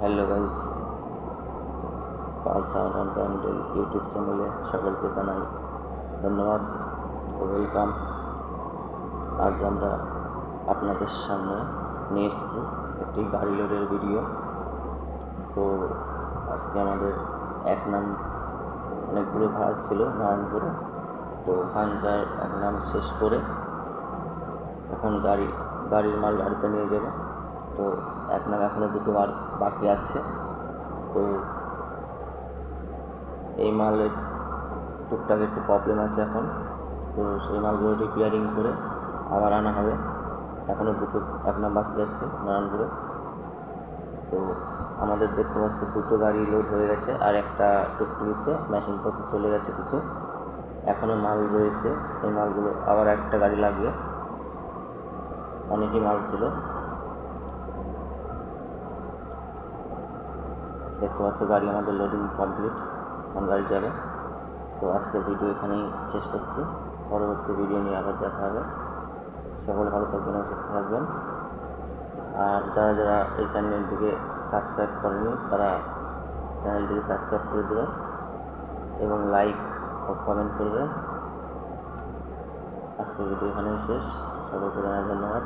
Hello guys Pal sound and Bandel YouTube চ্যানেলে সকলকে জানাই ধন্যবাদ ওয়েলকাম আজ আমরা আপনাদের সামনে নিয়ে এসেছি একটি গাড়ি লোডের ভিডিও তো আজকে আমাদের এক নাম অনেকগুলো ভাড়া ছিল নারায়ণপুরে। তো ওখানকার এক নাম শেষ করে এখন গাড়ি, গাড়ির মাল গাড়িতে নিয়ে যাবে। তো এক নাম এখনও দুটো মাল বাকি আছে। তো এই মালের টুকটাক একটু প্রবলেম আছে এখন। তো সেই মালগুলো রিপেয়ারিং করে আবার আনা হবে। এখনও দুটো, এক নাম বাকি আছে নারায়ণপুরে। তো আমাদের দেখতে পাচ্ছি দুটো গাড়ি লোড হয়ে গেছে আর একটা টুকটুকিতে মেশিন মেশিনপত্র চলে গেছে কিছু। এখনও মাল রয়েছে। এই মালগুলো আবার একটা গাড়ি লাগবে। অনেকই মাল ছিল। দেখতে পাচ্ছ গাড়ি আমাদের লোডিং কমপ্লিট এখন গাড়ি যাবে। তো আজকের ভিডিও এখানেই শেষ করছি। পরবর্তী ভিডিও নিয়ে আবার দেখা হবে। সকলে ভালো থাকবেন সুস্থ থাকবেন। আর যারা যারা এই চ্যানেলটিকে সাবস্ক্রাইব করেনি, তারা চ্যানেলটিকে সাবস্ক্রাইব করে দেবে এবং লাইক ও কমেন্ট করবে। আজকের ভিডিও এখানেই শেষ। সকলকে জানাই ধন্যবাদ।